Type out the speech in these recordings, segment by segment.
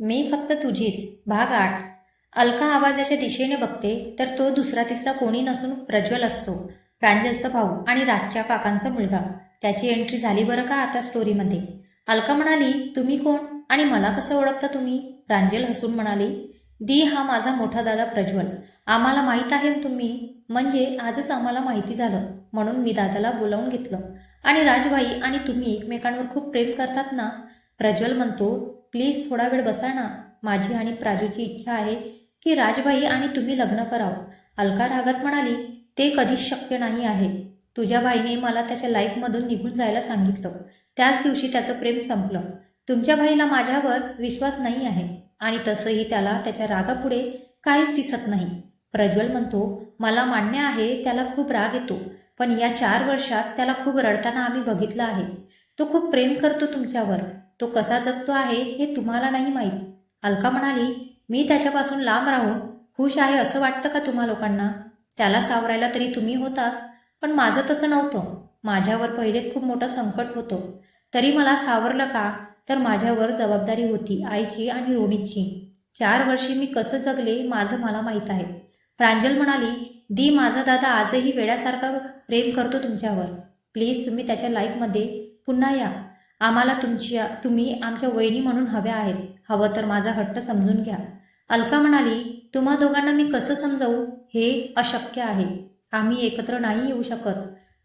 मी फक्त तुझीच. भाग आठ. अलका आवाजाच्या दिशेने बघते तर तो दुसरा तिसरा कोणी नसून प्रज्वल असतो. प्रांजलचा भाऊ आणि राजच्या काकांचा मुलगा. त्याची एंट्री झाली बरं का आता स्टोरीमध्ये अलका म्हणाली तुम्ही कोण? आणि मला कसं ओळखता तुम्ही? प्रांजल हसून म्हणाली दी हा माझा मोठा दादा प्रज्वल. आम्हाला माहीत आहे तुम्ही? म्हणजे आजच आम्हाला माहिती झालं. म्हणून मी दादाला बोलावून घेतलं. आणि राजभाई आणि तुम्ही एकमेकांवर खूप प्रेम करतात ना? प्रज्वल म्हणतो प्लीज थोडा वेळ बसा ना. माझी आणि प्राजूची इच्छा आहे की राजबाई आणि तुम्ही लग्न करावं. अलका रागात म्हणाली ते कधीच शक्य नाही आहे. तुझ्या बाईने मला त्याच्या लाईफमधून निघून जायला सांगितलं. त्याच दिवशी त्याचं प्रेम संपलं. तुमच्या बाईला माझ्यावर विश्वास नाही आहे आणि तसंही त्याला त्याच्या रागापुढे काहीच दिसत नाही. प्रज्वल म्हणतो मला मान्य आहे त्याला खूप राग येतो. पण या चार वर्षात त्याला खूप रडताना आम्ही बघितलं आहे. तो खूप प्रेम करतो तुमच्यावर. तो कसा जगतो आहे हे तुम्हाला नाही माहीत. अलका म्हणाली मी त्याच्यापासून लांब राहून खुश आहे असं वाटतं का तुम्हा लोकांना? त्याला सावरायला तरी तुम्ही होतात. पण माझं तसं नव्हतं. माझ्यावर पहिलेच खूप मोठं संकट होतं. तरी मला सावरलं का? तर माझ्यावर जबाबदारी होती आईची आणि रोणीची. चार वर्षी मी कसं जगले माझं मला माहीत आहे. प्रांजल म्हणाली दी माझा दादा आजही वेड्यासारखा प्रेम करतो तुमच्यावर. प्लीज तुम्ही त्याच्या लाईफमध्ये पुन्हा या. आम्हाला तुमच्या तुम्ही आमच्या वहिनी म्हणून हव्या आहेत. हवं तर माझा हट्ट समजून घ्या. अलका म्हणाली तुम्हा दोघांना मी कसं समजावू? हे अशक्य आहे. आम्ही एकत्र नाही येऊ शकत.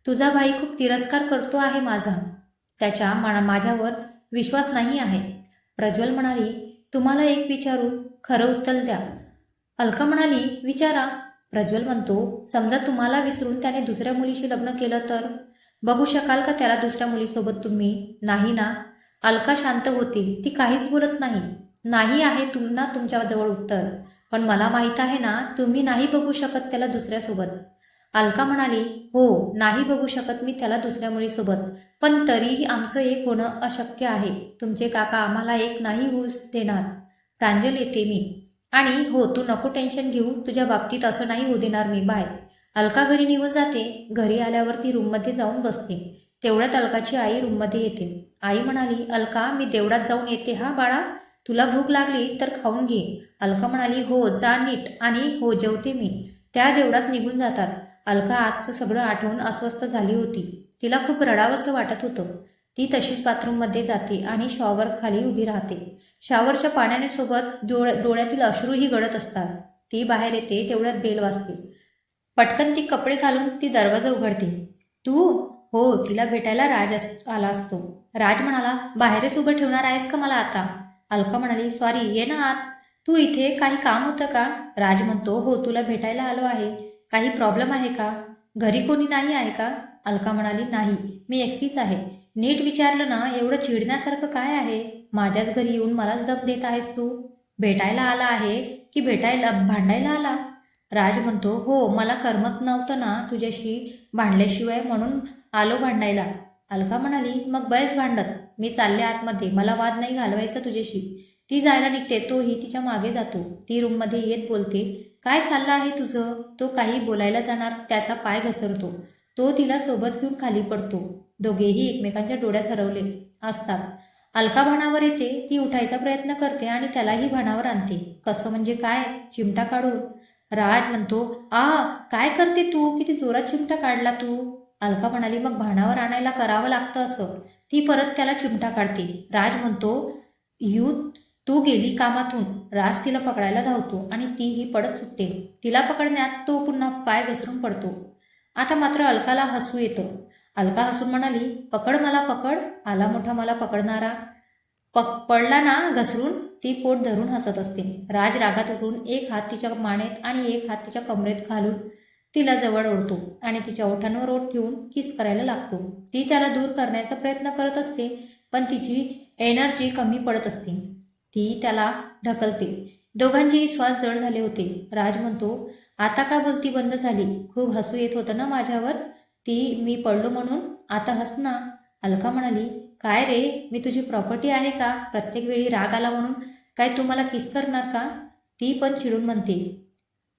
तुझा भाई खूप तिरस्कार करतो आहे माझा. त्याच्या मा माझ्यावर विश्वास नाही आहे. प्रज्वल म्हणाली तुम्हाला एक विचारू? खरं उत्तर द्या. अलका म्हणाली विचारा. प्रज्वल म्हणतो समजा तुम्हाला विसरून त्याने दुसऱ्या मुलीशी लग्न केलं तर? बघू शकाल का त्याला दुसऱ्या मुलीसोबत तुम्ही? नाही ना. अलका शांत होतील ती काहीच बोलत नाही. नाही आहे तुमना तुमच्याजवळ उत्तर. पण मला माहीत आहे ना तुम्ही नाही बघू शकत त्याला दुसऱ्यासोबत. अलका म्हणाली हो नाही बघू शकत मी त्याला दुसऱ्या मुलीसोबत. पण तरीही आमचं एक होणं अशक्य आहे. तुमचे काका आम्हाला एक नाही होऊ देणार. प्रांजल येते मी. आणि हो तू नको टेन्शन घेऊ. तुझ्या बाबतीत असं नाही होऊ देणार मी. बाय. अलका घरी निघून जाते. घरी आल्यावर ती रूममध्ये जाऊन बसते. तेवढ्यात अलकाची आई रूममध्ये येते. आई म्हणाली अलका मी देवळात जाऊन येते हा बाळा. तुला भूक लागली तर खाऊन घे. अलका म्हणाली हो जा नीट आणि हो जेवते मी. त्या देवळात निघून जातात. अलका आजचं सगळं आठवून अस्वस्थ झाली होती. तिला खूप रडावंसं वाटत होतं. ती तशीच बाथरूममध्ये जाते आणि शॉवर खाली उभी राहते. शॉवरच्या पाण्याने सोबत डोळ डोळ्यातील अश्रूही गळत असतात. ती बाहेर येते तेवढ्यात बेल वाजते. पटकन ती कपडे घालून ती दरवाजा उघडते. तू? हो तिला भेटायला राज अस आला असतो. राज म्हणाला बाहेरच उभं ठेवणार आहेस का मला आता? अलका म्हणाली सॉरी ये ना आत. तू इथे काही काम होतं का? राज म्हणतो हो तुला भेटायला आलो आहे. काही प्रॉब्लेम आहे का? घरी कोणी नाही आहे का? अलका म्हणाली नाही मी एकटीच आहे. नीट विचारलं ना एवढं चिडण्यासारखं काय आहे? माझ्याच घरी येऊन मलाच दम देत आहेस तू. भेटायला आला आहे की भेटायला भांडायला आला? राज म्हणतो हो मला करमत नव्हतं ना तुझ्याशी भांडल्याशिवाय म्हणून आलो भांडायला. अलका म्हणाली मग बयस भांडत. मी चालले आतमध्ये. मला वाद नाही घालवायचा तुझ्याशी. ती जायला निघते. तोही तिच्यामागे जातो. ती रूममध्ये येत बोलते काय चाललं आहे तुझं? तो काही बोलायला जाणार त्याचा पाय घसरतो. तो तिला सोबत घेऊन खाली पडतो. दोघेही एकमेकांच्या डोळ्यात हरवले असतात. अलका भानावर येते. ती उठायचा प्रयत्न करते आणि त्यालाही भानावर आणते. कसं म्हणजे काय? चिमटा काढून राज म्हणतो आ काय करते तू? किती जोरात चिमटा काढला तू? अलका म्हणाली मग भाणावर आणायला करावं लागतं असं. ती परत त्याला चिमटा काढते. राज म्हणतो यू तू गेली कामातून. राज तिला पकडायला धावतो आणि तीही पडत सुटते. तिला पकडण्यात तो पुन्हा पाय घसरून पडतो. आता मात्र अलकाला हसू येतं. अलका हसून म्हणाली पकड मला पकड. आला मोठा मला पकडणारा. पक पडला ना घसरून? ती पोट धरून हसत असते. राज रागात उठून एक हात तिच्या मानेत आणि एक हात तिच्या कमरेत घालून तिला जवळ ओढतो आणि तिच्या ओठांवर ओठ ठेवून किस करायला लागतो. ती त्याला दूर करण्याचा प्रयत्न करत असते पण तिची एनर्जी कमी पडत असते. ती त्याला ढकलते. दोघांचेही श्वास जड झाले होते. राज म्हणतो आता का बोलती बंद झाली? खूप हसू येत होतं ना माझ्यावर? ती मी पडलो म्हणून? आता हसना अलका म्हणाली काय रे मी तुझी प्रॉपर्टी आहे का? प्रत्येक वेळी राग आला म्हणून? काय तू मला किस करणार का? ती पण चिडून म्हणते.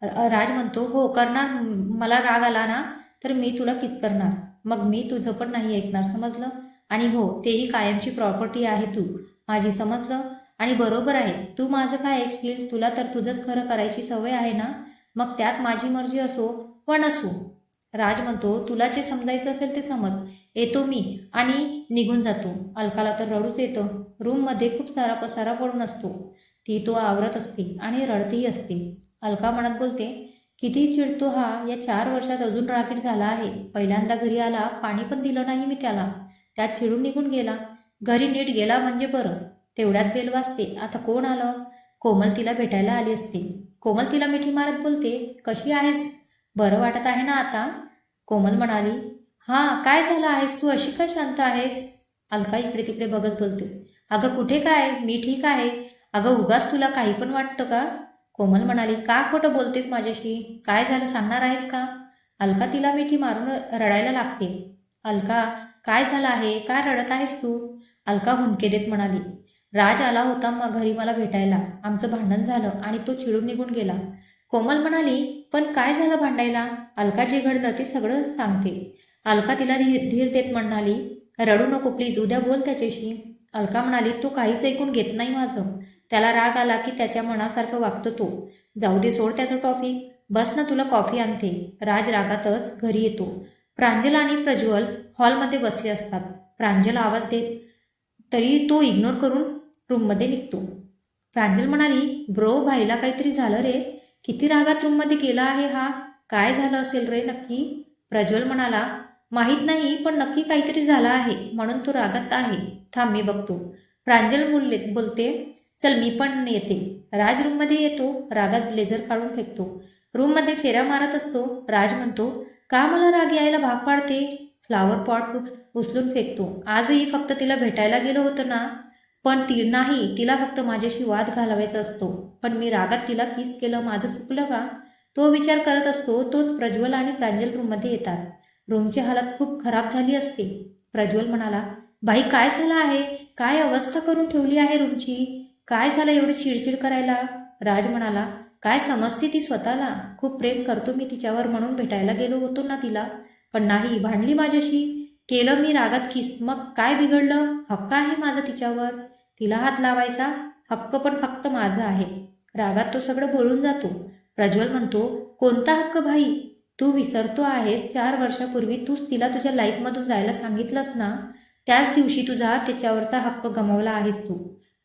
राज म्हणतो हो करणार. मला राग आला ना तर मी तुला किस करणार. मग मी तुझं पण नाही ऐकणार समजलं? आणि हो तेही कायमची प्रॉपर्टी आहे तू. माझी समजलं? आणि बरोबर आहे. तू माझं काय ऐकशील? तुला तर तुझंच खरं करायची सवय आहे ना? मग त्यात माझी मर्जी असो वा नसो. राज म्हणतो तुला जे समजायचं असेल ते समज. येतो मी आणि निघून जातो. अलकाला तर रडूच येतं. रूममध्ये खूप सारा पसारा पडून असतो. ती तो आवरत असते आणि रडतही असते. अलका म्हणत बोलते किती चिडतो हा. या चार वर्षात अजून रागीट झाला आहे. पहिल्यांदा घरी आला पाणी पण दिलं नाही मी त्याला. त्यात चिडून निघून गेला. घरी नीट गेला म्हणजे बरं. तेवढ्यात बेल वाजते. आता कोण आलं? कोमल तिला भेटायला आली असते. कोमल तिला मिठी मारत बोलते कशी आहेस? बरं वाटत आहे ना आता? कोमल म्हणाली हां काय झालं आहेस तू? अशी का शांत आहेस? अलका इकडे तिकडे बघत बोलते. अगं कुठे काय? मी ठीक आहे. अगं उगाच तुला काही पण वाटतं का? कोमल म्हणाली का खोटं बोलतेस माझ्याशी? काय झालं? सांगणार आहेस का? अलका तिला मिठी मारून रडायला लागते. अलका काय झालं आहे? का रडत आहेस तू? अलका हुंके देत म्हणाली राज आला होता मग घरी मला भेटायला. आमचं भांडण झालं आणि तो चिडून निघून गेला. कोमल म्हणाली पण काय झालं भांडायला? अलका जे घडलं ते सगळं सांगते. अलका तिला धीर धीर देत म्हणाली रडू नको प्लीज उद्या बोल त्याच्याशी. अलका म्हणाली तो काहीच ऐकून घेत नाही माझं. त्याला राग आला की त्याच्या मनासारखं वागतो तो. जाऊ दे सोड त्याचं टॉपिक बस ना तुला कॉफी आणते. राज रागातच घरी येतो. प्रांजल आणि प्रज्वल हॉलमध्ये बसले असतात. प्रांजल आवाज देत तरी तो इग्नोर करून रूममध्ये निघतो. प्रांजल म्हणाली ब्रो भाईला काहीतरी झालं रे. किती रागात रूममध्ये गेला आहे हा? काय झालं असेल रे नक्की? प्रज्वल म्हणाला माहीत नाही पण नक्की काहीतरी झालं आहे म्हणून तो रागात आहे. थांब मी बघतो. प्रांजल बोलले बोलते चल मी पण येते. राज रूममध्ये येतो रागात ब्लेझर काढून फेकतो. रूममध्ये फेऱ्या मारत असतो राज म्हणतो का मला राग यायला भाग पाडते? फ्लावर पॉट उचलून फेकतो. आजही फक्त तिला भेटायला गेलो होतं ना. पण ती नाही तिला फक्त माझ्याशी वाद घालवायचा असतो. पण मी रागात तिला किस केलं माझं चुकलं का? तो विचार करत असतो तोच प्रज्वल आणि प्रांजल रूममध्ये येतात. रूमची हालत खूप खराब झाली असते. प्रज्वल म्हणाला बाई काय झालं आहे? काय अवस्था करून ठेवली आहे रूमची? काय झालं एवढं चिडचिड करायला? राज म्हणाला काय समजते ती स्वतःला? खूप प्रेम करतो मी तिच्यावर म्हणून भेटायला गेलो होतो ना तिला. पण नाही भांडली माझ्याशी? केलं मी रागात किस मग काय बिघडलं? हक्क आहे माझा तिच्यावर. तिला हात लावायचा? हक्क पण फक्त माझा आहे. रागात तो सगळं बोलून जातो. प्रज्वल म्हणतो कोणता हक्क भाई? तू विसरतो आहेस चार वर्षापूर्वी तूच तिला तुझ्या लाईफमधून जायला सांगितलंस ना? त्याच दिवशी तुझा त्याच्यावरचा हक्क गमावला आहेस तू.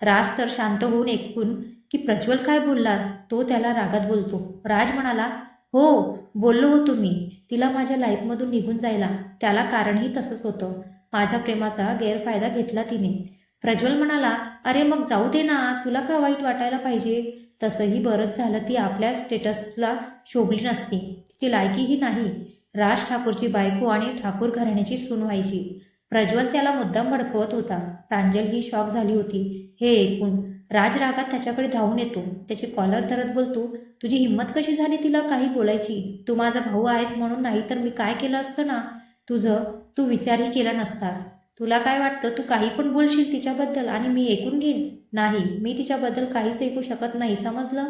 राज तर शांत होऊन ऐकून की प्रज्वल काय बोलला? तो त्याला रागात बोलतो. राज म्हणाला हो बोललो होतो मी. तिला माझ्या लाईफमधून निघून जायला. त्याला कारणही तसंच होतं. माझ्या प्रेमाचा गैरफायदा घेतला तिने. प्रज्वल म्हणाला अरे मग जाऊ दे ना. तुला का वाईट वाटायला पाहिजे? तसंही बरंच झालं ती आपल्या स्टेटसला शोभली नसती. ती लायकीही नाही. राज ठाकूरची बायको आणि ठाकूर घराण्याची सून व्हायची. प्रज्वल त्याला मुद्दाम भडकवत होता. प्रांजल ही शॉक झाली होती. हे ऐकून राज रागात त्याच्याकडे धावून येतो. त्याची कॉलर धरत बोलतो तुझी हिंमत कशी झाली तिला काही बोलायची? तू माझा भाऊ आहेस म्हणून नाही तर मी काय केलं असतं ना? तुझं तू विचारही केला नसतास. तुला काय वाटतं? तू काही पण बोलशील तिच्याबद्दल आणि मी ऐकून घेईन. नाही मी तिच्याबद्दल काहीच ऐकू शकत नाही समजलं?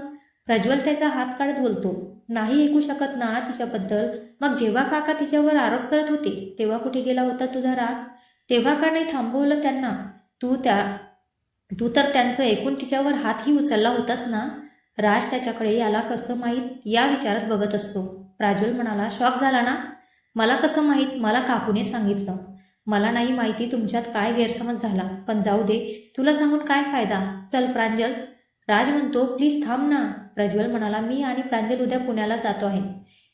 प्रज्वल त्याचा हात काढत बोलतो. नाही ऐकू शकत ना तिच्याबद्दल. मग जेव्हा काका तिच्यावर आरोप करत होते तेव्हा कुठे गेला होता तुझा राग? तेव्हा का नाही थांबवलं त्यांना? तू त्या तू तर त्यांचं ऐकून तिच्यावर हातही उचलला होतास ना? राज त्याच्याकडे याला कसं माहीत? या विचारात बघत असतो. प्राज्वल म्हणाला शॉक झाला ना? मला कसं माहीत? मला काकूने सांगितलं. मला नाही माहिती तुमच्यात काय गैरसमज झाला पण जाऊ दे. तुला सांगून काय फायदा? चल प्रांजल. राज म्हणतो प्लीज थांब ना. प्रज्वल म्हणाला मी आणि प्रांजल उद्या पुण्याला जातो आहे.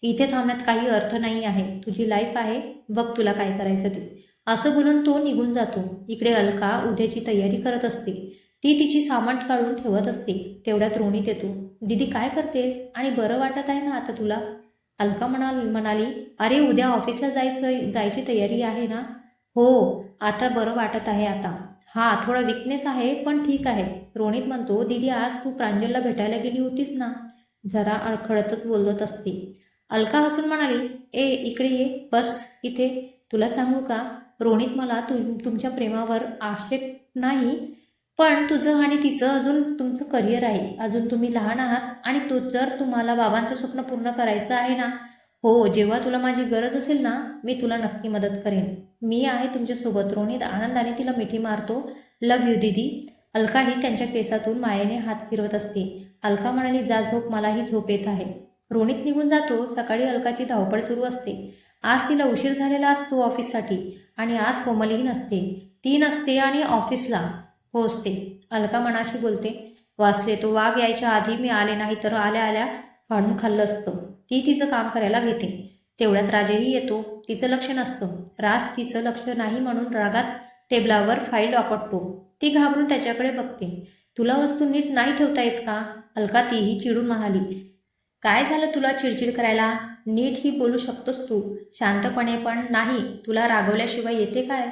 इथे थांबण्यात काही अर्थ नाही आहे. तुझी लाईफ आहे. बघ तुला काय करायचं ते. असं बोलून तो निघून जातो. इकडे अलका उद्याची तयारी करत असते. ती तिची सामान काढून ठेवत असते. तेवढ्यात रोणीत येतो. दीदी काय करतेस? आणि बरं वाटत आहे ना आता तुला? अलका म्हणाल म्हणाली अरे उद्या ऑफिसला जायचं जायची तयारी आहे ना? हो आता बरं वाटत आहे आता. हा थोडा विकनेस आहे पण ठीक आहे. रोनित म्हणतो दीदी आज तू प्रांजलला भेटायला गेली होतीस ना? जरा अडखळतच बोलत असते. अलका हसून म्हणाली ए इकडे ये बस इथे. तुला सांगू का? रोनित मला तु तुमच्या प्रेमावर आक्षेप नाही पण तुझं आणि तिचं अजून तुमचं करिअर आहे. अजून तुम्ही लहान आहात आणि तो जर तुम्हाला बाबांचं स्वप्न पूर्ण करायचं आहे ना हो जेव्हा तुला माझी गरज असेल ना मी तुला नक्की मदत करेन. मी आहे तुमच्यासोबत रोनित आनंदाने तिला मिठी मारतो. लव यू दीदी. अलकाही त्यांच्या केसातून मायेने हात फिरवत असते. अलका म्हणाली जा झोप मलाही झोप येत आहे. रोनित निघून जातो. सकाळी अलकाची धावपळ सुरू असते. आज तिला उशीर झालेला असतो ऑफिससाठी आणि आज कोमलही नसते. ती नसते आणि ऑफिसला पोहोचते. अलका मनाशी बोलते वाचले तो वाघ यायच्या आधी मी आले नाही तर आल्या आल्या आणून खाल्लं असतं. ती तिचं काम करायला घेते. तेवढ्यात राजेही येतो. तिचं लक्ष नसतं. राज तिचं लक्ष नाही म्हणून रागात टेबलावर फाईल आपटतो ती घाबरून त्याच्याकडे बघते. तुला वस्तू नीट नाही ठेवता येत का? अलका तीही चिडून म्हणाली. काय झालं तुला चिडचिड करायला? नीट ही बोलू शकतोस तू. शांतपणे पण नाही. तुला रागवल्याशिवाय येते काय?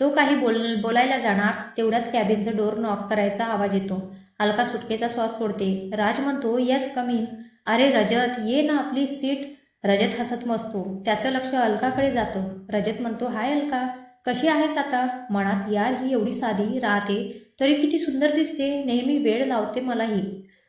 तो काही बोल बोलायला जाणार. तेवढ्यात कॅबिनचं डोर नॉक करायचा आवाज येतो. अलका सुटकेचा श्वास सोडते. राज म्हणतो येस कमी अरे रजत ये ना आपली सीट. रजत हसत मसतो. त्याचं लक्ष अलकाकडे जातं. रजत म्हणतो हाय अलका कशी आहेस आता? मनात यार ही एवढी साधी राहते तरी किती सुंदर दिसते. नेहमी वेळ लावते मलाही.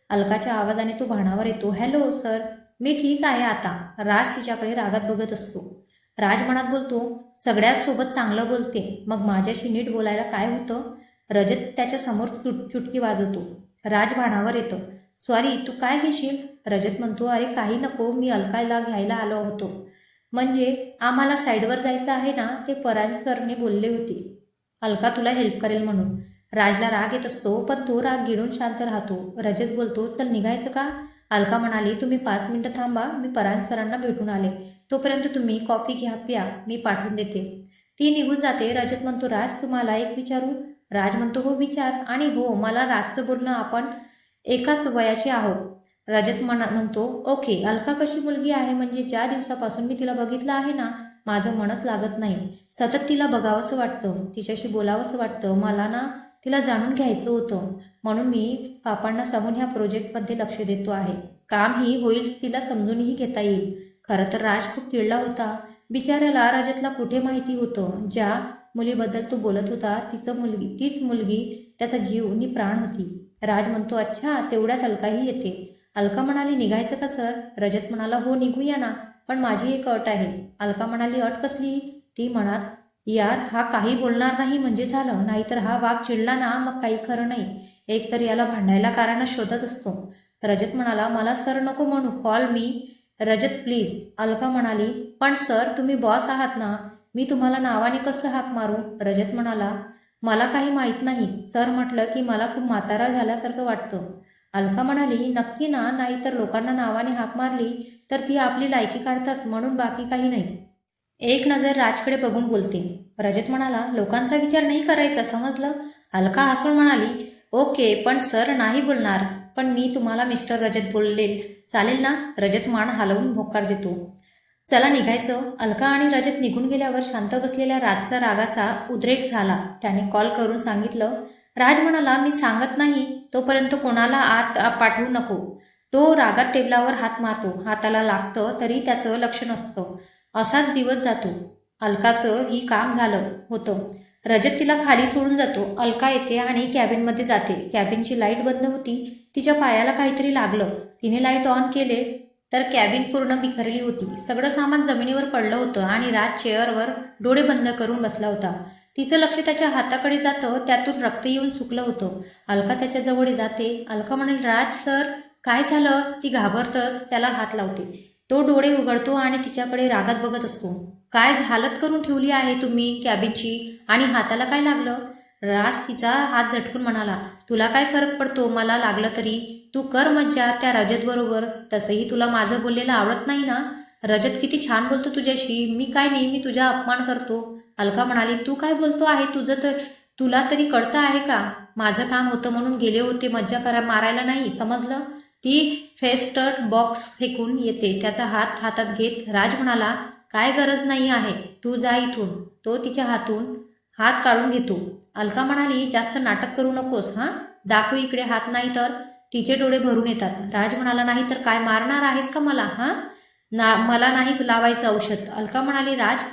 अलकाच्या आवाजाने तो भाणावर येतो हॅलो सर मी ठीक आहे आता. राज तिच्याकडे रागात बघत असतो. राज मनात बोलतो सगळ्यात सोबत चांगलं बोलते. मग माझ्याशी नीट बोलायला काय होतं? रजत त्याच्यासमोर चुट चुटकी वाजवतो. राज भाणावर येतं. सॉरी तू काय घेशील? रजत म्हणतो अरे काही नको मी अलकायला घ्यायला आलो होतो. म्हणजे आम्हाला साईडवर जायचं आहे ना ते परान सरने बोलले होते. अलका तुला हेल्प करेल म्हणून. राजला राग येत असतो पण तो राग गिळून शांत राहतो. रजत बोलतो चल निघायचं का? अलका म्हणाली तुम्ही पाच मिनटं थांबा मी परान सरांना भेटून आले. तोपर्यंत तुम्ही कॉफी घ्या प्या मी पाठवून देते. ती निघून जाते. रजत म्हणतो राज तुम्हाला एक विचारू? राज म्हणतो हो विचार. आणि हो मला राजचं बोलणं आपण एकाच वयाचे आहोत. रजत म्हणा म्हणतो ओके अलका कशी मुलगी आहे? म्हणजे ज्या दिवसापासून मी तिला बघितलं आहे ना माझं मनच लागत नाही. सतत तिला बघावंसं वाटतं. तिच्याशी बोलावंसं वाटतं. मला ना तिला जाणून घ्यायचं होतं. म्हणून मी पापांना सांगून ह्या प्रोजेक्टमध्ये लक्ष देतो आहे. कामही होईल तिला समजूनही घेता येईल. खरं तर राज खूप चिडला होता. बिचाऱ्याला राजातला कुठे माहिती होतं? ज्या मुलीबद्दल तो बोलत होता तिचं मुलगी तीच मुलगी त्याचा जीव आणि प्राण होती. राज म्हणतो अच्छा तेवढ्याच अलकाही येते. अलका म्हणाली निघायचं का सर? रजत म्हणाला हो निघूया ना पण माझी एक अट आहे. अलका म्हणाली अट कसली? ती म्हणत यार हा काही बोलणार नाही म्हणजे झालं नाहीतर हा वाघ चिडला ना मग काही खरं नाही. एकतर याला भांडायला कारण शोधत असतो. रजत म्हणाला मला सर नको म्हणू call me. Rajat please. Alka म्हणाली पण सर तुम्ही बॉस आहात ना मी तुम्हाला नावाने कसं हाक मारू? रजत म्हणाला मला काही माहीत नाही. सर म्हटलं की मला खूप म्हातारा झाल्यासारखं वाटतं. अलका म्हणाली नक्की ना नाही तर लोकांना नावाने हाक मारली तर ती आपली लायकी काढतात म्हणून बाकी काही नाही. एक नजर राजकडे बघून बोलते. रजत म्हणाला लोकांचा विचार नाही करायचा समजलं? अलका हसून म्हणाली ओके पण सर नाही बोलणार. पण मी तुम्हाला मिस्टर रजत बोललेल चालेल ना? रजत मान हलवून भोकार देतो. चला निघायचं. अलका आणि रजत निघून गेल्यावर शांत बसलेल्या राजचा रागाचा उद्रेक झाला. त्याने कॉल करून सांगितलं राज म्हणाला मी सांगत नाही तोपर्यंत कोणाला आत पाठवू नको. तो रागात टेबलावर हात मारतो. हाताला लागतं तरी त्याचं लक्ष नसतं. असाच दिवस जातो. अलकाचं ही काम झालं होतं. रजत तिला खाली सोडून जातो. अलका येते आणि कॅबिनमध्ये जाते. कॅबिनची लाइट बंद होती. तिच्या पायाला काहीतरी लागलं. तिने लाइट ऑन केले. तर कॅबिन पूर्ण बिखरली होती. सगळं सामान जमिनीवर पडलं होतं आणि राज चेअरवर डोळे बंद करून बसला होता. तिचं लक्ष त्याच्या हाताकडे जातं त्यातून रक्त येऊन सुकलं होतं. अलका त्याच्याजवळ जाते. अलका म्हणाल राज सर काय झालं ती घाबरतच त्याला हात लावते. तो डोळे उघडतो आणि तिच्याकडे रागात बघत असतो. काय हालत करून ठेवली आहे तुम्ही कॅबिनची? आणि हाताला काय लागलं? राज तिचा हात झटकून म्हणाला तुला काय फरक पडतो? मला लागलं तरी. तू कर मज्जा त्या रजतबरोबर तसंही तुला माझं बोललेलं आवडत नाही ना? रजत किती छान बोलतो तुझ्याशी. मी काय नेहमी तुझा अपमान करतो? अलका म्हणाली तू काय बोलतो आहे? तुझं तर तुला तरी कळतं आहे का? माझं काम होतं म्हणून गेले होते. मज्जा करा मारायला नाही. समजलं? ती फेस्टर्ट बॉक्स फेकून येते. त्याचा हात हातात घेत राज म्हणाला काय गरज नाही आहे. तू जा इथून. तो तिच्या हातून हात काढून घेतो. अलका म्हणाली जास्त नाटक करू नकोस हां? दाखवू इकडे हात नाही तर. तिचे डोळे भरून येतात. राज म्हणाला नाही तर काय मारणार आहेस का मला हां? ना मला नाही लावायचं औषध. अलका म्हणाली राज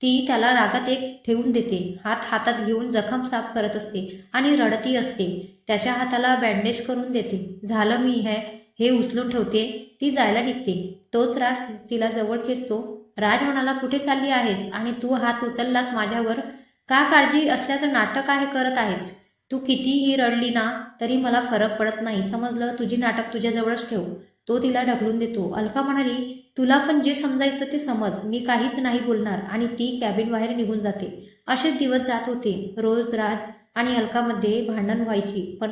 ती त्याला रागात एक ठेवून देते. हात हातात घेऊन जखम साफ करत असते आणि रडती असते. त्याच्या हाताला बँडेज करून देते. झालं मी हे हे उचलून ठेवते ती जायला निघते. तोच राज तिला जवळ खेचतो. राज म्हणाला कुठे चालली आहेस आणि तू हात उचललास माझ्यावर? का काळजी असल्याचं नाटक आहे करत आहेस? तू कितीही रडली ना तरी मला फरक पडत नाही. समजलं? तुझी नाटक तुझ्याजवळच ठेव. तो तिला ढकलून देतो. अलका म्हणाली तुला पण जे समजायचं ते समज. मी काहीच नाही बोलणार. आणि ती कॅबिन बाहेर निघून जाते. असेच दिवस जात होते. रोज राज आणि अलकामध्ये भांडण व्हायची. पण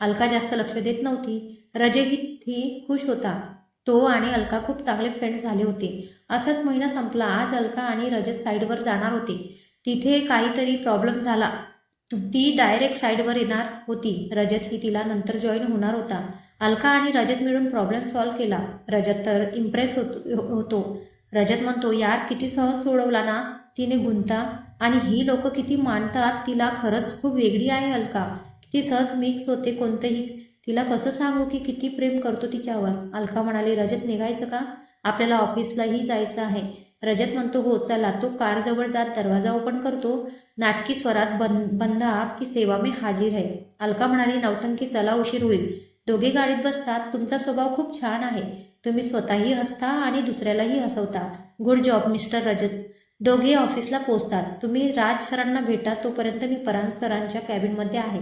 अलका जास्त लक्ष देत नव्हती. रजही खुश होता. तो आणि अलका खूप चांगले फ्रेंड झाले होते. असाच महिना संपला. आज अलका आणि रजत साईडवर जाणार होते. तिथे काहीतरी प्रॉब्लेम झाला. ती डायरेक्ट साईडवर येणार होती. रजत ही तिला नंतर जॉईन होणार होता. अलका आणि रजत मिळून प्रॉब्लेम सॉल्व्ह केला. रजत तर इम्प्रेस होतो होतो. रजत म्हणतो यार किती सहज सोडवला ना? तिने गुंता आणि ही लोक किती मानतात? तिला खरंच खूप वेगळी आहे अलका. किती सहज मिक्स होते कोणतंही. तिला कसं सांगू की किती प्रेम करतो तिच्यावर? अलका म्हणाली रजत निघायचं का? आपल्याला ऑफिसलाही जायचं आहे. रजत म्हणतो हो चला. तो कारजवळ जात दरवाजा ओपन करतो. नाटकी स्वरात बंद बंदा की सेवा मी हाजीर आहे अलका म्हणाली नवटंकी चला उशीर होईल. दोघे गाडीत बसतात. तुमचा स्वभाव खूप छान आहे. तुम्ही स्वतःही हसता आणि दुसऱ्यालाही हसवता. Good job mister Rajat. दोघे ऑफिसला पोचतात तुम्ही राज सरांना भेटा. तोपर्यंत मी परांज सरांच्या कॅबिनमध्ये आहे.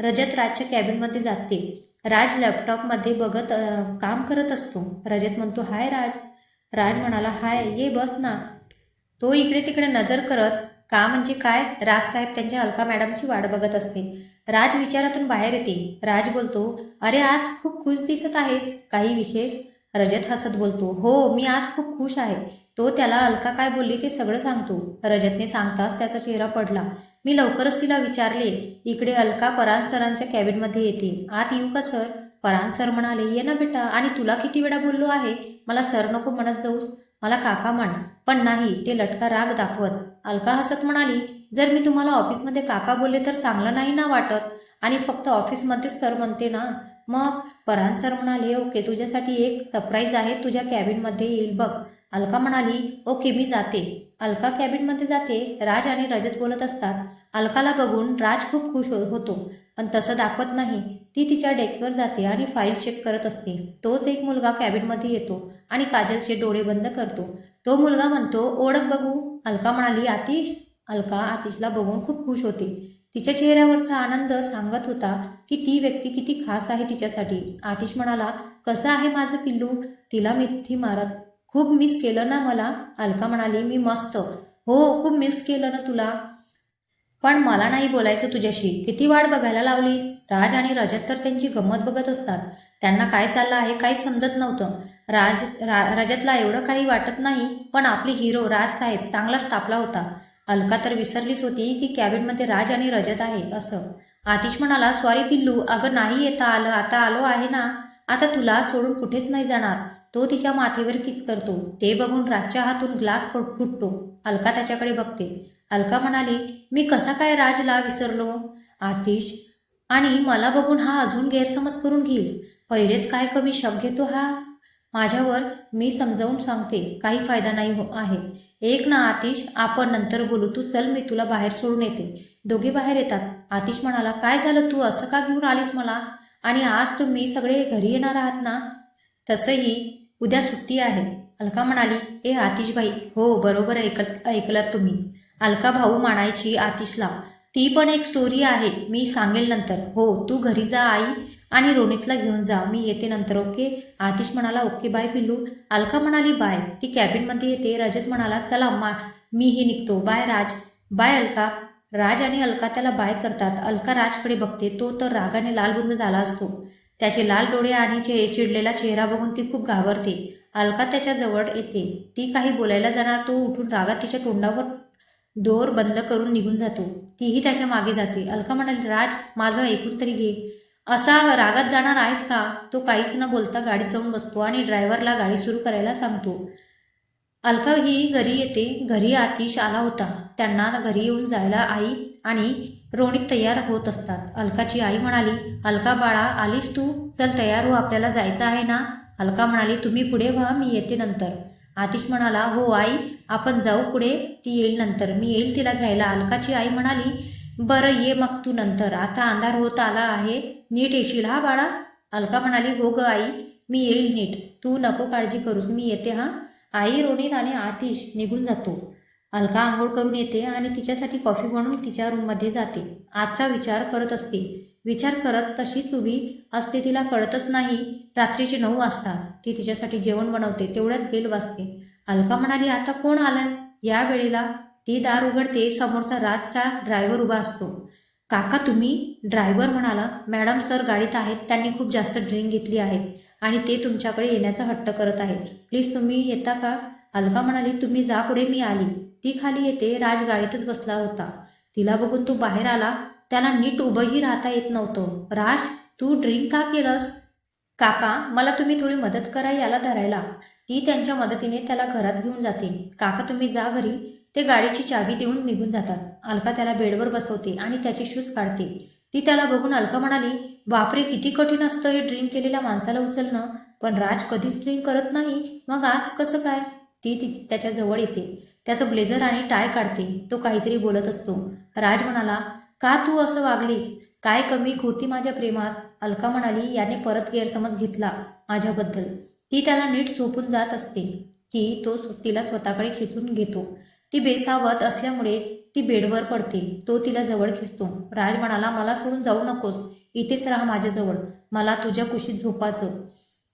रजत राजच्या कॅबिनमध्ये जाते. राज लॅपटॉपमध्ये बघत काम करत असतो. रजत म्हणतो हाय राज. राज म्हणाला हाय ये बस ना. तो इकडे तिकडे नजर करत का म्हणजे काय? राजसाहेब त्यांच्या अलका मॅडमची वाट बघत असते. राज विचारातून बाहेर येते. राज बोलतो अरे आज खूप खुश दिसत आहेस. काही विशेष? रजत हसत बोलतो हो मी आज खूप खुश आहे. तो त्याला अलका काय बोलली ते सगळं सांगतो. रजतने सांगताच त्याचा चेहरा पडला. मी लवकरच तिला विचारले. इकडे अलका परान सरांच्या कॅबिनमध्ये येते. आत येऊ का सर? परान सर म्हणाले ये ना बेटा. आणि तुला किती वेळा बोललो आहे? मला सर नको म्हणत जाऊस. मला काका म्हण पण नाही ते लटका राग दाखवत. अलका हसत म्हणाली जर मी तुम्हाला ऑफिसमध्ये काका बोलले तर चांगलं नाही ना वाटत? आणि फक्त ऑफिसमध्येच सर म्हणते ना? मग परान सर म्हणाले ओके तुझ्यासाठी एक सरप्राईज आहे तुझ्या कॅबिनमध्ये येईल बघ. अलका म्हणाली ओके मी जाते. अलका कॅबिनमध्ये जाते राज आणि रजत बोलत असतात. अलकाला बघून राज खूप खुश हो- होतो पण तसं दाखवत नाही. ती तिच्या डेस्कवर जाते आणि फाईल चेक करत असते. तोच एक मुलगा कॅबिनमध्ये येतो आणि काजलचे डोळे बंद करतो. तो मुलगा म्हणतो ओळख बघू. अलका म्हणाली आतिश. अलका आतिशला बघून खूप खुश होते. तिच्या चेहऱ्यावरचा आनंद सांगत होता की ती व्यक्ती किती खास आहे तिच्यासाठी. आतिश म्हणाला कसं आहे माझं पिल्लू? तिला मिठी मारत खूप मिस केलं ना मला. अलका म्हणाली मी मस्त. हो खूप मिस केलं ना तुला. पण मला नाही बोलायचं तुझ्याशी. किती वाट बघायला लावलीस? राज आणि रजत तर त्यांची गंमत बघत असतात. त्यांना काय चाललं आहे काहीच समजत नव्हतं. राज रा रजतला एवढं काही वाटत नाही पण आपली हिरो राज साहेब चांगलाच तापला होता. अलका तर विसरलीच होती की कॅबिनमध्ये राज आणि रजत आहे असं. आतिश म्हणाला सॉरी पिल्लू अगं नाही येता आलं. आता आलो आहे ना. आता तुला सोडून कुठेच नाही जाणार. तो तिच्या माथेवर किस करतो ते बघून राजच्या हातून ग्लास फुट फुटतो. अलका त्याच्याकडे बघते. अलका म्हणाली मी कसा काय राजला विसरलो? आतिश आणि मला बघून हा अजून गैरसमज करून घेईल. पहिलेच काय कमी शक घेतो हा? माझ्यावर मी समजावून सांगते काही फायदा नाही हो आहे. एक ना आतिश आपण नंतर बोलू. तू चल मी तुला बाहेर सोडून येते. दोघे बाहेर येतात. आतिश म्हणाला काय झालं तू? असं का घेऊन आलीस मला? आणि आज तुम्ही सगळे घरी येणार आहात ना? तसंही उद्या सुट्टी आहे. अलका म्हणाली ए आतिशबाई हो बरोबर ऐकत ऐकलात तुम्ही. अलका भाऊ मानायची आतिशला ती पण एक स्टोरी आहे मी सांगेल नंतर. हो तू घरी जा आई. आणि रोनितला घेऊन जा मी येते नंतर ओके? आतिश म्हणाला ओके बाय पिल्लू. अलका म्हणाली बाय. ती कॅबिनमध्ये येते रजत म्हणाला चला मा मीही निघतो. बाय राज. बाय अलका. राज आणि अलका त्याला बाय करतात. अलका राजकडे बघते तो तर रागाने लालबुंद झाला असतो. त्याचे लाल डोळे आणि चे चिडलेला चेहरा बघून ती खूप घाबरते. अलका त्याच्याजवळ येते. ती काही बोलायला जाणार तो उठून रागात तिच्या तोंडावर दोर बंद करून निघून जातो. तीही त्याच्यामागे जाते. अलका म्हणाली राज माझं ऐकून तरी घे. असा रागात जाणार आहेस का? तो काहीच न बोलता गाडीत जाऊन बसतो आणि ड्रायव्हरला गाडी सुरू करायला सांगतो. अलका ही घरी येते. घरी आतिश आला होता. त्यांना घरी येऊन जायला आई आणि रोणीत तयार होत असतात. अलकाची आई म्हणाली अलका बाळा आलीस तू? चल तयार हो आपल्याला जायचं आहे ना? अलका म्हणाली तुम्ही पुढे व्हा मी येते नंतर. आतिश म्हणाला हो आई आपण जाऊ पुढे ती येईल नंतर. मी येईल तिला घ्यायला. अलकाची आई म्हणाली बरं ये मग तू नंतर. आता अंधार होत आला आहे. नीट येशील हा बाळा? अलका म्हणाली हो ग आई मी येईल नीट. तू नको काळजी करूस मी येते हा? आई रोणीत आणि आतिश निघून जातो. अलका आंघोळ करून येते आणि तिच्यासाठी कॉफी बनवून तिच्या रूममध्ये जाते. आजचा विचार करत असते. विचार करत तशीच उभी असते. तिला कळतच नाही. रात्रीचे नऊ वाजता ती तिच्यासाठी जेवण बनवते. तेवढ्यात बेल वाजते. अलका म्हणाली आता कोण आलाय? या वेळेला ती दार उघडते. समोरचा राजचा ड्रायव्हर उभा असतो. काका तुम्ही ड्रायव्हर म्हणाला मॅडम सर गाडीत आहेत. त्यांनी खूप जास्त ड्रिंक घेतली आहे आणि ते तुमच्याकडे येण्याचा हट्ट करत आहे प्लीज तुम्ही येता का? अलका म्हणाली तुम्ही जा पुढे मी आली. ती खाली येते राज गाडीतच बसला होता. तिला बघून तो बाहेर आला. त्याला नीट उभंही राहता येत नव्हतं. राज तू ड्रिंक का केलंस? काका मला तुम्ही थोडी मदत करा याला धरायला. ती त्यांच्या मदतीने त्याला घरात घेऊन जाते. काका तुम्ही जा घरी. ते गाडीची चावी देऊन निघून जातात. अलका त्याला बेडवर बसवते आणि त्याचे शूज काढते. ती त्याला बघून अलका म्हणाली बापरे किती कठीण असतं हे ड्रिंक केलेल्या माणसाला उचलणं. पण राज कधीच ड्रिंक करत नाही. मग आज कसं काय? ती ती त्याच्याजवळ येते. त्याचं ब्लेझर आणि टाय काढते. तो काहीतरी बोलत असतो. राज म्हणाला का तू असं वागलीस? काय कमी होती माझ्या प्रेमात? अलका म्हणाली याने परत गैरसमज घेतला माझ्याबद्दल. ती त्याला नीट झोपून जात असते की तो तिला स्वतःकडे खेचून घेतो. ती बेसावत असल्यामुळे ती बेडवर पडते. तो तिला जवळ खेचतो. राज म्हणाला मला सोडून जाऊ नकोस. इथेच राहा माझ्याजवळ. मला तुझ्या कुशीत झोपाचं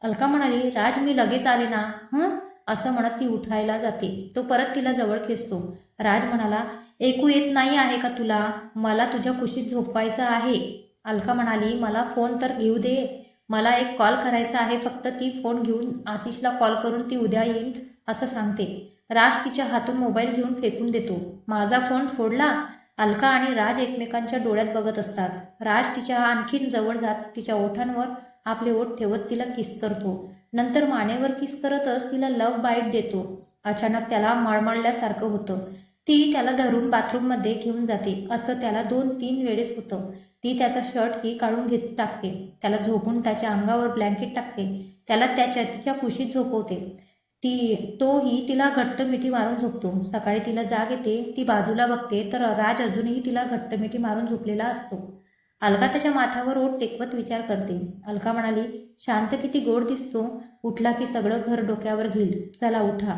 अलका म्हणाली राज मी लगेच आले ना? हं? असं म्हणत ती उठायला जाते. तो परत तिला जवळ खेचतो. राज म्हणाला ऐकू येत नाही आहे का तुला? मला तुझ्या कुशीत झोपवायचं आहे. अलका म्हणाली मला फोन तर घेऊ दे. मला एक कॉल करायचा आहे. फक्त ती फोन घेऊन आतिशला कॉल करून ती उद्या येईल असं सांगते. राज तिच्या हातून मोबाईल घेऊन फेकून देतो. माझा फोन फोडला? अलका आणि राज एकमेकांच्या डोळ्यात बघत असतात. राज तिच्या आणखीन जवळ जात तिच्या ओठांवर आपले ओठ ठेवत तिला किस करतो नंतर मानेवर किस करतच तिला लव बाईट देतो. अचानक त्याला मळमळल्यासारखं होतं. ती त्याला धरून बाथरूममध्ये घेऊन जाते. असं त्याला दोन तीन वेळेस होतं. ती त्याचा शर्ट ही काढून घेत टाकते. त्याला झोपून त्याच्या अंगावर ब्लँकेट टाकते. त्याला त्याच्या तिच्या कुशीत झोपवते. ती तोही तिला घट्ट मिठी मारून झोपतो. सकाळी तिला जाग येते. ती बाजूला बघते. तर राज अजूनही तिला घट्ट मिठी मारून झोपलेला असतो. अलका त्याच्या माथ्यावर ओठ टेकवत विचार करते. अलका म्हणाली शांत किती गोड दिसतो. उठला की सगळं घर डोक्यावर घेईल. चला उठा.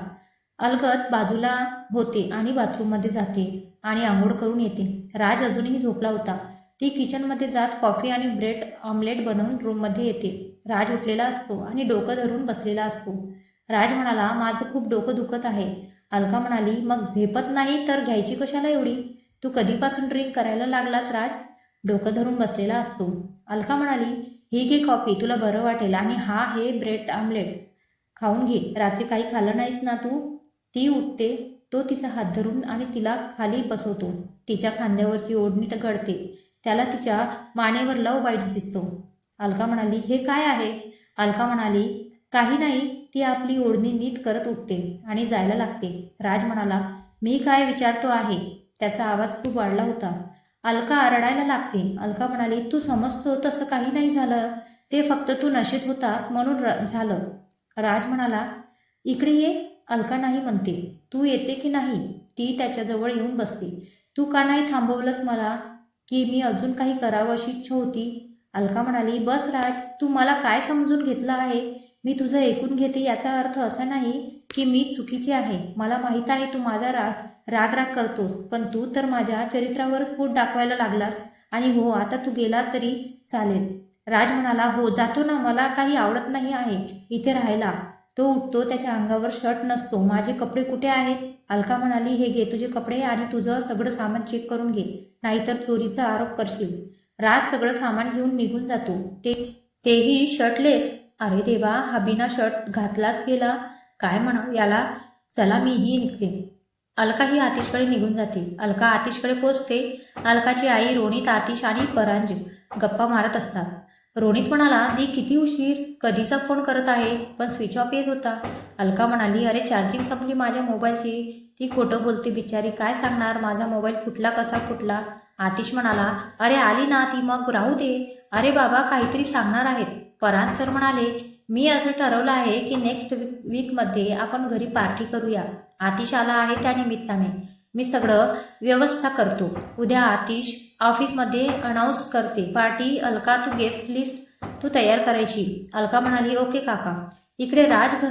अलगत बाजूला होते आणि बाथरूममध्ये जाते आणि आंघोळ करून येते. राज अजूनही झोपला होता. ती किचनमध्ये जात कॉफी आणि ब्रेड ऑमलेट बनवून रूममध्ये येते. राज उठलेला असतो आणि डोकं धरून बसलेला असतो. राज म्हणाला माझं खूप डोकं दुखत आहे. अलका म्हणाली मग झेपत नाही तर घ्यायची कशाला एवढी? तू कधीपासून ड्रिंक करायला लागलास राज? डोकं धरून बसलेला असतो. अलका म्हणाली ही घे कॉफी तुला बरं वाटेल आणि हा हे ब्रेड आमलेट. खाऊन घे. रात्री काही खाल्लं नाहीस ना तू? ती उठते तो तिचा हात धरून आणि तिला खाली बसवतो. तिच्या खांद्यावरची ओढणी गळते. त्याला तिच्या मानेवर लव बाईट्स दिसतो. अलका म्हणाली हे काय आहे? अलका म्हणाली काही नाही. ती आपली ओढणी नीट करत उठते आणि जायला लागते. राज म्हणाला मी काय विचारतो आहे? त्याचा आवाज खूप वाढला होता. अलका आरडायला लागते. अलका म्हणाली तू समजतो तसं काही नाही झालं. ते फक्त तू नशेत होता म्हणून र झालं. राज म्हणाला इकडे ये. अलका नाही म्हणते. तू येते की नाही? ती त्याच्याजवळ येऊन बसते. तू का नाही थांबवलंस मला? की मी अजून काही करावं अशी इच्छा होती? अलका म्हणाली बस राज तू मला काय समजून घेतलं आहे? मी तुझं ऐकून घेते याचा अर्थ असा नाही की मी चुकीची आहे. मला माहीत आहे तू माझा राग राग राग करतोस पण तू तर माझ्या चरित्रावरच बोट दाखवायला लागलास. आणि हो आता तू गेला तरी चालेल. राज म्हणाला हो जातो ना मला काही आवडत नाही आहे. इथे राहायला. तो उठतो त्याच्या अंगावर शर्ट नसतो. माझे कपडे कुठे आहेत? अलका म्हणाली हे घे तुझे कपडे आणि तुझं सगळं सामान चेक करून घे. नाहीतर चोरीचा आरोप करशील. राज सगळं सामान घेऊन निघून जातो. ते तेही शर्टलेस अरे देवा हा बिना शर्ट घातलाच गेला. काय म्हणा याला चला मीही निघते. अलका ही आतिशकडे निघून जाते. अलका आतिशकडे पोचते. अलकाची आई रोनित आतिश आणि परांज गप्पा मारत असतात. रोणित म्हणाला दी किती उशीर? कधीचा फोन करत आहे? पण स्विच ऑफ येत होता. अलका म्हणाली अरे चार्जिंग संपली माझ्या मोबाईलची. ती खोटं बोलते बिचारी. काय सांगणार? माझा मोबाईल फुटला कसा फुटला? आतिश म्हणाला अरे आली ना ती. मग राहू दे. अरे बाबा काहीतरी सांगणार आहेत. परांत सर म्हणाले मी असं ठरवलं आहे की नेक्स्ट वीक वीकमध्ये आपण घरी पार्टी करूया. आतिश आला आहे त्या निमित्ताने. मी सगळं व्यवस्था करतो. उद्या आतिश ऑफिसमध्ये अनाऊन्स करते. पार्टी अलका तू गेस्ट लिस्ट तू तयार करायची. अलका म्हणाली ओके काका. इकडे राज घ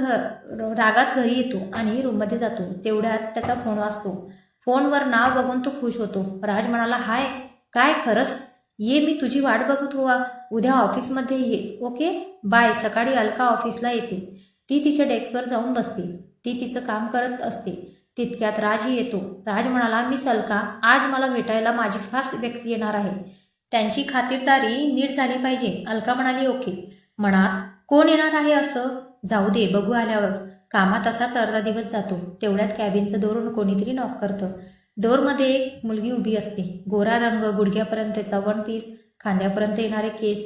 रागात घरी येतो आणि रूममध्ये जातो. तेवढ्यात त्याचा फोन वाजतो. फोनवर नाव बघून तो खुश होतो. राज म्हणाला हाय काय खरंच ये मी तुझी वाट बघत होवा. उद्या ऑफिसमध्ये ये ओके? बाय. सकाळी अलका ऑफिसला येते. ती तिच्या डेस्कवर जाऊन बसते. ती तिचं काम करत असते. तितक्यात राजही येतो. राज म्हणाला मिस अलका आज मला भेटायला माझी खास व्यक्ती येणार आहे. त्यांची खातिरदारी नीट झाली पाहिजे. अलका म्हणाली ओके. मनात कोण येणार आहे असं? जाऊ दे बघू आल्यावर. कामात असाच अर्धा दिवस जातो. तेवढ्यात कॅबिनचं दोरून कोणीतरी नॉक करतं. दोरमध्ये एक मुलगी उभी असते. गोरा रंग गुडघ्यापर्यंतचा वन पीस खांद्यापर्यंत येणारे केस.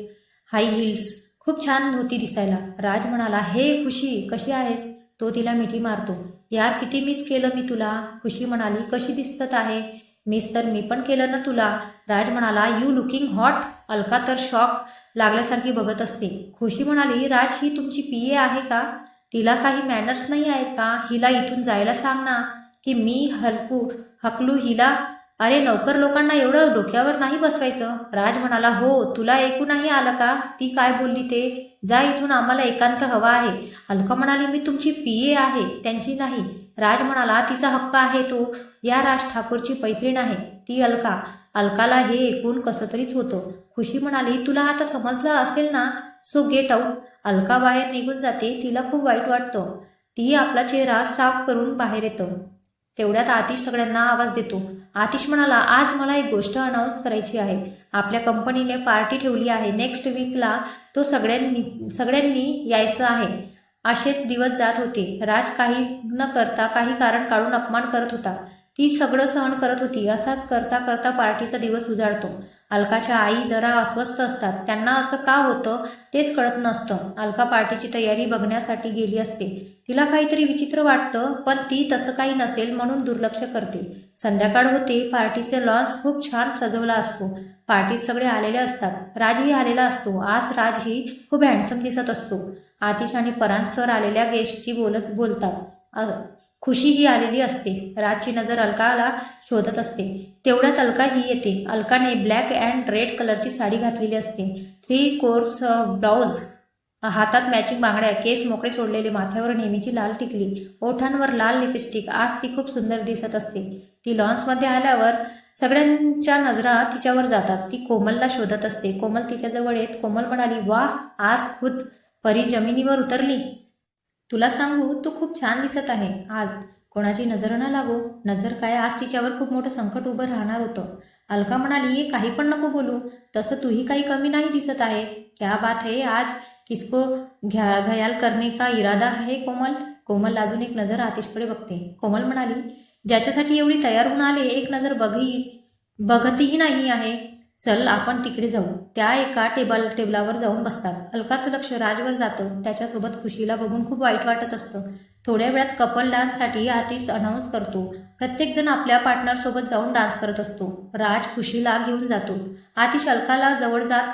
हाय हिल्स. खूप छान होती दिसायला. राज म्हणाला हे खुशी कशी आहेस? तो तिला मिठी मारतो. यार किती मिस केलं मी तुला. खुशी म्हणाली कशी दिसत आहे? मिस तर मी पण केलं ना तुला. राज म्हणाला यू लुकिंग हॉट अलका तर शॉक लागल्यासारखी बघत असते. खुशी म्हणाली राज ही तुमची पी ए आहे का? तिला काही मॅनर्स नाही आहेत का? हिला इथून जायला सांग ना की मी हलकू हकलू हिला अरे नौकर लोकांना एवढं डोक्यावर नाही बसवायचं. राज म्हणाला हो तुला ऐकू नाही आलं का? ती काय बोलली ते? जा इथून आम्हाला एकांत हवा आहे. अलका म्हणाली मी तुमची पिए आहे त्यांची नाही. राज म्हणाला तिचा हक्क आहे तो. या राज ठाकूरची पैत्रीण आहे ती अलका. अलकाला हे ऐकून कसं तरीच होतं. खुशी म्हणाली तुला आता समजलं असेल ना? सो गेट आऊट अलका बाहेर निघून जाते तिला खूप वाईट वाटतं. ती आपला चेहरा साफ करून बाहेर येतं. तेवढ्यात आतिश सगळ्यांना आवाज देतो. आतिश म्हणाला आज मला एक गोष्ट अनाऊन्स करायची आहे. आपल्या कंपनीने पार्टी ठेवली आहे. नेक्स्ट वीकला तो सगळ्यांनी सगळ्यांनी यायचं आहे. असेच दिवस जात होते. राज काही न करता काही कारण काढून अपमान करत होता. ती सगळं सहन करत होती. असाच करता करता पार्टीचा दिवस उजाडतो. अलकाच्या आई जरा अस्वस्थ असतात. त्यांना असं का होतं तेच कळत नसतं. अलका पार्टीची तयारी बघण्यासाठी गेली असते. तिला काहीतरी विचित्र वाटतं पण ती तसं काही नसेल म्हणून दुर्लक्ष करते. संध्याकाळ होते पार्टीचे लॉन्स खूप छान सजवला असतो. पार्टीत सगळे आलेले असतात. राजही आलेला असतो. आज राजही खूप हँडसम दिसत असतो. आतिश आणि परांत सर आलेल्या गेस्टची बोलत बोलतात. खुशी ही आलेली असते. राजची नजर अलकाला शोधत असते. तेवढ्यात अलका ही येते. अलकाने ब्लॅक अँड रेड कलरची साडी घातलेली असते. थ्री कोर्स ब्लाऊज हातात मॅचिंग बांगड्या केस मोकळे सोडलेले माथ्यावर नेहमीची लाल टिकली ओठांवर लाल लिपस्टिक आज ती खूप सुंदर दिसत असते. ती लॉन्समध्ये आल्यावर सगळ्यांच्या नजरा तिच्यावर जातात. ती कोमलला शोधत असते. कोमल तिच्याजवळ येत कोमल म्हणाली वा आज खुद परी जमिनीवर उतरली. तुला सांगू तू खूप छान दिसत आहे. आज कोणाची नजर न लागो नजर काय आज तिच्यावर खूप मोठं संकट उभं राहणार होतं. अलका म्हणाली काही पण नको बोलू. तसं तूही काही कमी नाही दिसत आहे. क्या बात है आज किसको घ्या घयाल करणे का इरादा आहे कोमल? कोमल अजून एक नजर आतिशकडे बघते. कोमल म्हणाली ज्याच्यासाठी एवढी तयार होऊन आले एक नजर बघी बघतही नाही आहे. चल आपण तिकडे जाऊ. त्या एका टेबल टेबलावर जाऊन बसतात. अलकाचं लक्ष राजवर जातं. त्याच्यासोबत खुशीला बघून खूप वाईट वाटत असतं. थोड्या वेळात कपल डान्ससाठी आतिश अनाऊन्स करतो. प्रत्येकजण आपल्या पार्टनरसोबत जाऊन डान्स करत असतो. राज खुशीला घेऊन जातो. आतिश अलकाला जवळ जात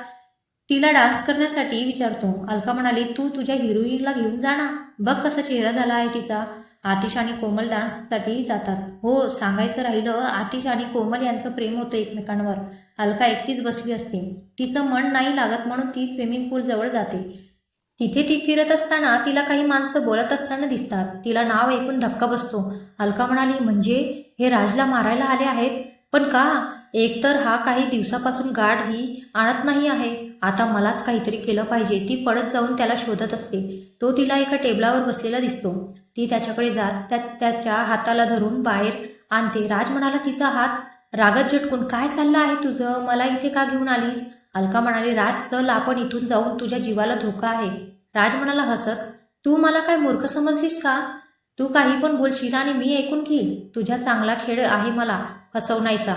तिला डान्स करण्यासाठी विचारतो. अलका म्हणाली तू तुझ्या हिरोईनला घेऊन जा ना. बघ कसा चेहरा झाला आहे तिचा. आतिश आणि कोमल डान्ससाठी जातात. हो सांगायचं राहिलं आतिश आणि कोमल यांचं प्रेम होतं एकमेकांवर. अलका एकटीच बसली असते. तिचं मन नाही लागत म्हणून ती स्विमिंग पूलजवळ जाते. तिथे ती फिरत असताना तिला काही माणसं बोलत असताना दिसतात. तिला नाव ऐकून धक्का बसतो. अलका म्हणाली म्हणजे हे राजला मारायला आले आहेत? पण का? एकतर हा काही दिवसापासून गाढ ही आणत नाही आहे. आता मलाच काहीतरी केलं पाहिजे. ती पडत जाऊन त्याला शोधत असते. तो तिला एका टेबलावर बसलेला दिसतो. ती त्याच्याकडे जात त्या त्याच्या हाताला धरून बाहेर आणते. राज म्हणाला तिचा हात रागत झटकून काय चाललं आहे तुझं? मला इथे का घेऊन आलीस? अलका म्हणाली राज चल आपण इथून जाऊन तुझ्या जीवाला धोका आहे. राज म्हणाला हसत? तू मला काय मूर्ख समजलीस का? तू काही पण बोलशील आणि मी ऐकून घेईल. तुझा चांगला खेळ आहे मला फसवण्याचा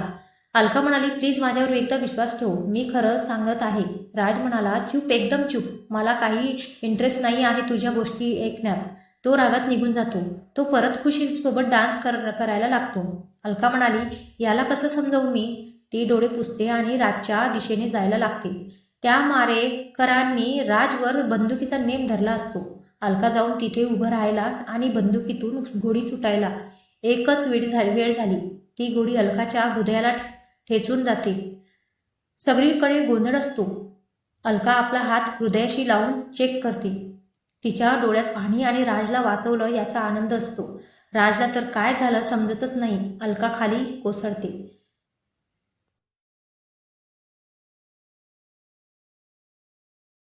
अलका म्हणाली प्लीज माझ्यावर एकदा विश्वास ठेव. मी खरं सांगत आहे. राज म्हणाला चूप एकदम चूप मला काही इंटरेस्ट नाही आहे तुझ्या गोष्टी ऐकण्यात. तो रागात निघून जातो. तो परत खुशीसोबत डान्स कर करायला लागतो. अलका म्हणाली याला कसं समजावू मी? ती डोळे पुसते आणि राजच्या दिशेने जायला लागते. त्या मारेकरांनी राजवर बंदुकीचा नेम धरला असतो. अलका जाऊन तिथे उभं राहायला आणि बंदुकीतून गोडी सुटायला. एकच वेळ झाली वेळ झाली. ती गोडी अलकाच्या हृदयाला ठेचून जाते सगळीकडे गोंधळ असतो. अलका आपला हात हृदयाशी लावून चेक करते तिच्या डोळ्यात पाणी आणि राजला वाचवलं याचा आनंद असतो. राजला तर काय झालं समजतच नाही. अलका खाली कोसळते.